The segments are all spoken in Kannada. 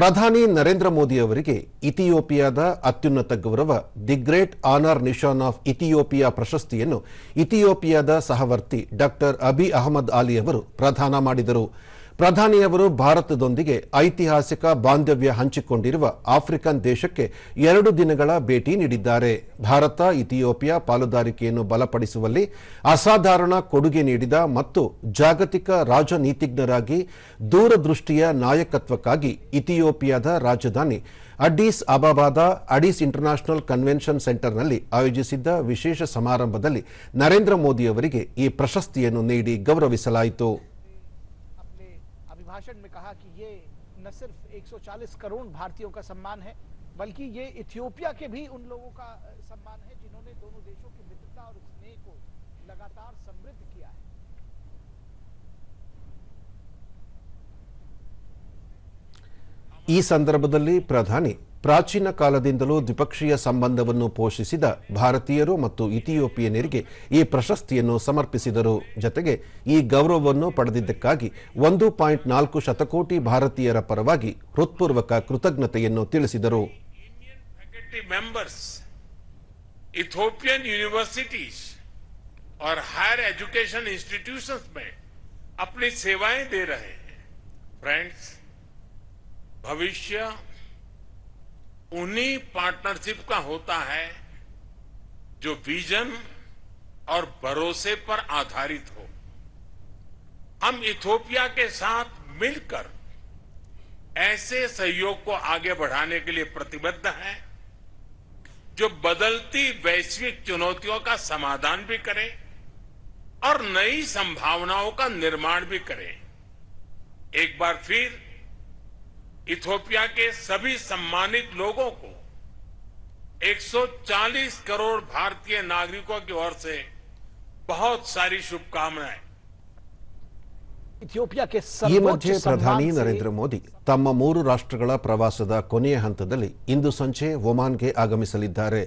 ಪ್ರಧಾನಿ ನರೇಂದ್ರ ಮೋದಿ ಅವರಿಗೆ ಇಥಿಯೋಪಿಯಾದ ಅತ್ಯುನ್ನತ ಗೌರವ, the great honour Nishan of Ethiopia ಪ್ರಶಸ್ತಿಯನ್ನು ಇಥಿಯೋಪಿಯಾದ ಸಹವರ್ತಿ ಡಾಕ್ಟರ್ ಅಬಿ ಅಹಮದ್ ಅಲಿ ಅವರು ಪ್ರದಾನ ಮಾಡಿದರು. ಪ್ರಧಾನಿಯವರು ಭಾರತದೊಂದಿಗೆ ಐತಿಹಾಸಿಕ ಬಾಂಧವ್ಯ ಹಂಚಿಕೊಂಡಿರುವ ಆಫ್ರಿಕನ್ ದೇಶಕ್ಕೆ ಎರಡು ದಿನಗಳ ಭೇಟಿ ನೀಡಿದ್ದಾರೆ. ಭಾರತ, ಇಥಿಯೋಪಿಯಾ ಪಾಲುದಾರಿಕೆಯನ್ನು ಬಲಪಡಿಸುವಲ್ಲಿ ಅಸಾಧಾರಣ ಕೊಡುಗೆ ನೀಡಿದ ಮತ್ತು ಜಾಗತಿಕ ರಾಜನೀತಿಜ್ಞರಾಗಿ ದೂರದೃಷ್ಟಿಯ ನಾಯಕತ್ವಕ್ಕಾಗಿ ಇಥಿಯೋಪಿಯಾದ ರಾಜಧಾನಿ ಅಡೀಸ್ ಅಬಾಬಾದ ಅಡೀಸ್ ಇಂಟರ್ನ್ಯಾಷನಲ್ ಕನ್ವೆನ್ಷನ್ ಸೆಂಟರ್ನಲ್ಲಿ ಆಯೋಜಿಸಿದ್ದ ವಿಶೇಷ ಸಮಾರಂಭದಲ್ಲಿ ನರೇಂದ್ರ ಮೋದಿಯವರಿಗೆ ಈ ಪ್ರಶಸ್ತಿಯನ್ನು ನೀಡಿ ಗೌರವಿಸಲಾಯಿತು. अभिभाषण में कहा कि ये न सिर्फ 140 करोड़ भारतीयों का सम्मान है बल्कि ये इथियोपिया के भी उन लोगों का अ, सम्मान है जिन्होंने दोनों देशों की मित्रता और स्नेह को लगातार समृद्ध किया है ಈ ಸಂದರ್ಭದಲ್ಲಿ ಪ್ರಧಾನಿ ಪ್ರಾಚೀನ ಕಾಲದಿಂದಲೂ ದ್ವಿಪಕ್ಷೀಯ ಸಂಬಂಧವನ್ನು ಪೋಷಿಸಿದ ಭಾರತೀಯರು ಮತ್ತು ಇಥಿಯೋಪಿಯನರಿಗೆ ಈ ಪ್ರಶಸ್ತಿಯನ್ನು ಸಮರ್ಪಿಸಿದರು ಜತೆಗೆ ಈ ಗೌರವವನ್ನು ಪಡೆದಿದ್ದಕ್ಕಾಗಿ ಒಂದು ಪಾಯಿಂಟ್ ನಾಲ್ಕು ಶತಕೋಟಿ ಭಾರತೀಯರ ಪರವಾಗಿ ಹೃತ್ಪೂರ್ವಕ ಕೃತಜ್ಞತೆಯನ್ನು ತಿಳಿಸಿದರು फैकल्टी मेंबर्स इथोपियन यूनिवर्सिटीज और हायर एजुकेशन इंस्टीट्यूशंस में अपनी सेवाएं दे रहे हैं फ्रेंड्स भविष्य उन्हीं पार्टनरशिप का होता है जो विजन और भरोसे पर आधारित हो। हम इथोपिया के साथ मिलकर ऐसे सहयोग को आगे बढ़ाने के लिए प्रतिबद्ध हैं, जो बदलती वैश्विक चुनौतियों का समाधान भी करे और नई संभावनाओं का निर्माण भी करे। एक बार फिर इथोपिया के सभी सम्मानित लोगों को 140 करोड़ भारतीय नागरिकों की ओर से बहुत सारी शुभकामनाएं इथियोपिया के ಈ ಮಧ್ಯೆ सर्वोच्च ಪ್ರಧಾನಿ सम्मान से ನರೇಂದ್ರ ಮೋದಿ ತಮ್ಮ ಮೂರು ರಾಷ್ಟ್ರಗಳ ಪ್ರವಾಸದ ಕೊನೆಯ ಹಂತದಲ್ಲಿ ಇಂದು ಸಂಜೆ ಒಮಾನ್ಗೆ ಆಗಮಿಸಲಿದ್ದಾರೆ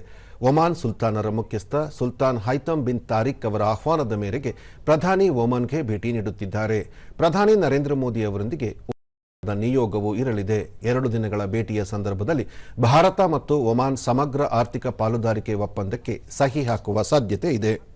ಒಮಾನ್ ಸುಲ್ತಾನರ ಮುಖ್ಯಸ್ಥ ಸುಲ್ತಾನ್ ಹೈತಮ್ ಬಿನ್ ತಾರಿಕ್ ಅವರ ಆಹ್ವಾನದ ಮೇರೆಗೆ ಪ್ರಧಾನಿ ಒಮಾನ್ಗೆ ಭೇಟಿ ನೀಡುತ್ತಿದ್ದಾರೆ ಪ್ರಧಾನಿ ನರೇಂದ್ರ ಮೋದಿ ಅವರೊಂದಿಗೆ ದ ನಿಯೋಗವು ಇರಲಿದೆ. ಎರಡು ದಿನಗಳ ಭೇಟಿಯ ಸಂದರ್ಭದಲ್ಲಿ ಭಾರತ ಮತ್ತು ಒಮಾನ್ ಸಮಗ್ರ ಆರ್ಥಿಕ ಪಾಲುದಾರಿಕೆ ಒಪ್ಪಂದಕ್ಕೆ ಸಹಿ ಹಾಕುವ ಸಾಧ್ಯತೆ ಇದೆ.